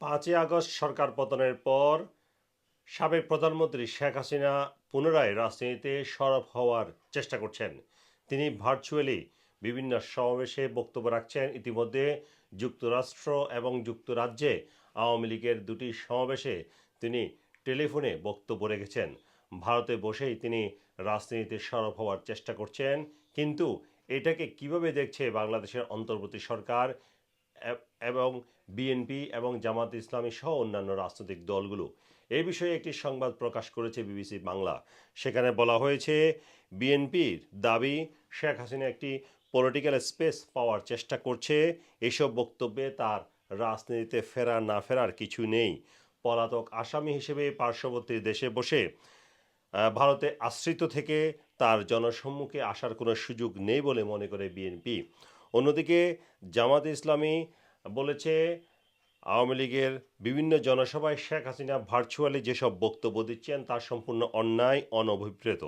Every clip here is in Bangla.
পাঁচই আগস্ট সরকার পতনের পর সাবেক প্রধানমন্ত্রী শেখ হাসিনা পুনরায় রাজনীতিতে সরব হওয়ার চেষ্টা করছেন। তিনি ভার্চুয়ালি বিভিন্ন সমাবেশে বক্তব্য রাখছেন। ইতিমধ্যে যুক্তরাষ্ট্র এবং যুক্তরাজ্যে আওয়ামী লীগের দুটি সমাবেশে তিনি টেলিফোনে বক্তব্য রেখেছেন। ভারতে বসেই তিনি রাজনীতিতে সরব হওয়ার চেষ্টা করছেন। কিন্তু এটাকে কীভাবে দেখছে বাংলাদেশের অন্তর্বর্তী সরকার? এবং বিএনপি এবং জামাত ইসলামী সহ অন্যান্য রাজনৈতিক দলগুলো। এ বিষয়ে একটি সংবাদ প্রকাশ করেছে বিবিসি বাংলা। সেখানে বলা হয়েছে, বিএনপির দাবি, শেখ হাসিনা একটি পলিটিক্যাল স্পেস পাওয়ার চেষ্টা করছে। এসব বক্তব্যে তার রাজনীতিতে ফেরা না ফেরার কিছু নেই। পলাতক আসামি হিসেবে পার্শ্ববর্তী দেশে বসে ভারতে আশ্রিত থেকে তার জনসম্মুখে আসার কোনো সুযোগ নেই বলে মনে করে বিএনপি। অন্যদিকে জামাত ইসলামী বলেছে, আওয়ামী লীগের বিভিন্ন জনসভায় শেখ হাসিনা ভার্চুয়ালি যেসব বক্তব্য দিচ্ছেন তা সম্পূর্ণ অন্যায়, অনভিপ্রেত।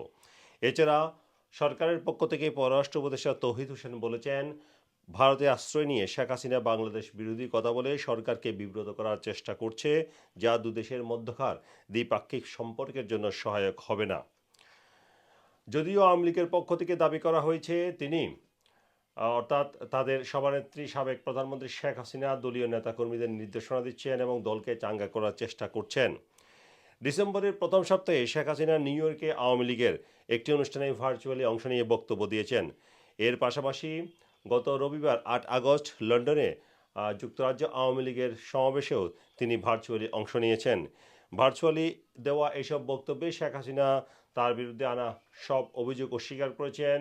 এছাড়া সরকারের পক্ষ থেকে পররাষ্ট্র উপদেষ্টা তৌহিদ হোসেন বলেছেন, ভারতে আশ্রয় নিয়ে শেখ হাসিনা বাংলাদেশ বিরোধী কথা বলে সরকারকে বিব্রত করার চেষ্টা করছে, যা দুদেশের মধ্যকার দ্বিপাক্ষিক সম্পর্কের জন্য সহায়ক হবে না। যদিও আওয়ামী লীগের পক্ষ থেকে দাবি করা হয়েছে, তিনি অর্থাৎ তাদের সভানেত্রী, সাবেক প্রধানমন্ত্রী শেখ হাসিনা দলীয় নেতাকর্মীদের নির্দেশনা দিচ্ছেন এবং দলকে চাঙ্গা করার চেষ্টা করছেন। ডিসেম্বরের প্রথম সপ্তাহে শেখ হাসিনা নিউ ইয়র্কে আওয়ামী লীগের একটি অনুষ্ঠানে ভার্চুয়ালি অংশ নিয়ে বক্তব্য দিয়েছেন। এর পাশাপাশি গত রবিবার আট আগস্ট লন্ডনে যুক্তরাজ্য আওয়ামী লীগের সমাবেশেও তিনি ভার্চুয়ালি অংশ নিয়েছেন। ভার্চুয়ালি দেওয়া এসব বক্তব্যে শেখ হাসিনা তার বিরুদ্ধে আনা সব অভিযোগ অস্বীকার করেছেন।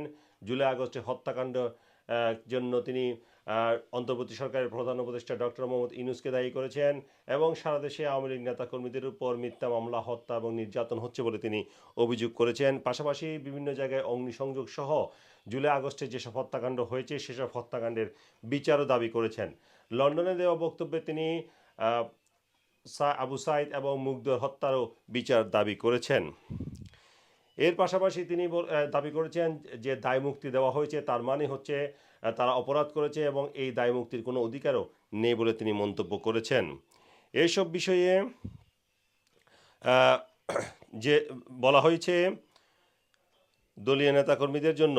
জুলাই আগস্টে হত্যাকাণ্ড জন্য তিনি অন্তর্বর্তী সরকারের প্রধান উপদেষ্টা ডক্টর মোহাম্মদ ইনুসকে দায়ী করেছেন এবং সারা দেশে আওয়ামী লীগ নেতাকর্মীদের উপর মিথ্যা মামলা, হত্যা এবং নির্যাতন হচ্ছে বলে তিনি অভিযোগ করেছেন। পাশাপাশি বিভিন্ন জায়গায় অগ্নিসংযোগ সহ জুলাই আগস্টে যেসব হত্যাকাণ্ড হয়েছে, সেসব হত্যাকাণ্ডের বিচারও দাবি করেছেন। লন্ডনে দেওয়া বক্তব্যে তিনি আবু সাইদ এবং মুগ্ধর হত্যারও বিচার দাবি করেছেন। এর পাশাপাশি তিনি দাবি করেছেন যে দায় মুক্তি দেওয়া হয়েছে, তার মানে হচ্ছে তারা অপরাধ করেছে এবং এই দায় মুক্তির কোনো অধিকারও নেই বলে তিনি মন্তব্য করেছেন। এইসব বিষয়ে যে বলা হয়েছে, দলীয় নেতাকর্মীদের জন্য।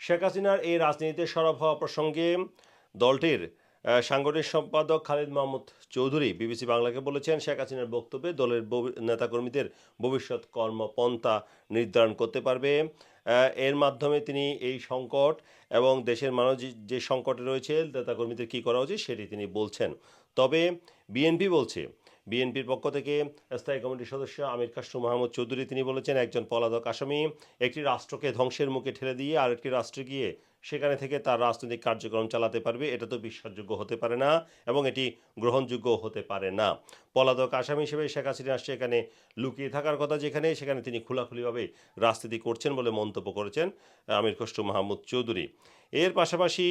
শেখ হাসিনার এই রাজনীতিতে সরব হওয়া প্রসঙ্গে দলটির সাংগঠনিক সম্পাদক খালিদ মাহমুদ চৌধুরী বিবিসি বাংলাকে বলেছেন, শেখ হাসিনার বক্তব্যে দলের নেতাকর্মীদের ভবিষ্যৎ কর্মপন্থা নির্ধারণ করতে পারবে। এর মাধ্যমে তিনি এই সংকট এবং দেশের মানুষ যে- সংকটে রয়েছে, নেতাকর্মীদের কী করা উচিত সেটি তিনি বলছেন। তবে বিএনপি বলছে, বিএনপির পক্ষ থেকে স্থায়ী কমিটির সদস্য আমির খাসরু মাহমুদ চৌধুরী তিনি বলেছেন, একজন পলাতক আসামি একটি রাষ্ট্রকে ধ্বংসের মুখে ঠেলে দিয়ে আরেকটি রাষ্ট্রে গিয়ে সেখানে থেকে তার রাজনৈতিক কার্যক্রম চালাতে পারবে, এটা তো বিশ্বাসযোগ্য হতে পারে না এবং এটি গ্রহণযোগ্য হতে পারে না। পলাতক আসামি হিসেবে শেখ হাসিনা সেখানে লুকিয়ে থাকার কথা যেখানে, সেখানে তিনি খোলাখুলিভাবে রাজনীতি করছেন বলে মন্তব্য করেছেন আমির খসরু মাহমুদ চৌধুরী। এর পাশাপাশি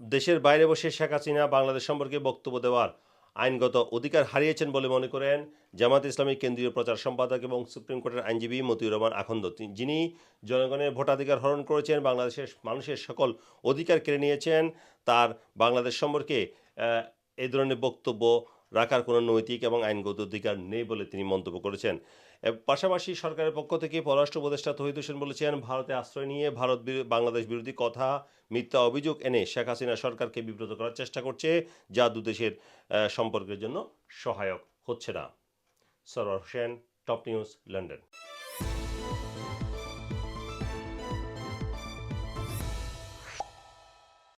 দেশের বাইরে বসে শেখ হাসিনা বাংলাদেশ সম্পর্কে বক্তব্য দেওয়ার আইনগত অধিকার হারিয়েছেন বলে মনে করেন জামাত ইসলামী কেন্দ্রীয় প্রচার সম্পাদক এবং সুপ্রিম কোর্টের আইনজীবী মতিউর রহমান আখন্দ। যিনি জনগণের ভোটাধিকার হরণ করেছেন, বাংলাদেশের মানুষের সকল অধিকার কেড়ে নিয়েছেন, তার বাংলাদেশ সম্পর্কে এ এই ধরনের বক্তব্য রাখার কোনো নৈতিক এবং আইনগত অধিকার নেই বলে তিনি মন্তব্য করেছেন। পাশাপাশি সরকারের পক্ষ থেকে পররাষ্ট্র উপদেষ্টা তহিদ হোসেন বলেছেন, ভারতে আশ্রয় নিয়ে ভারত বাংলাদেশ বিরোধী কথা, মিথ্যা অভিযোগ এনে শেখ হাসিনা সরকারকে বিব্রত করার চেষ্টা করছে। যা দুদেশের সম্পর্কের জন্য সহায়ক হচ্ছে না। Sarwar Hossain, top news, London.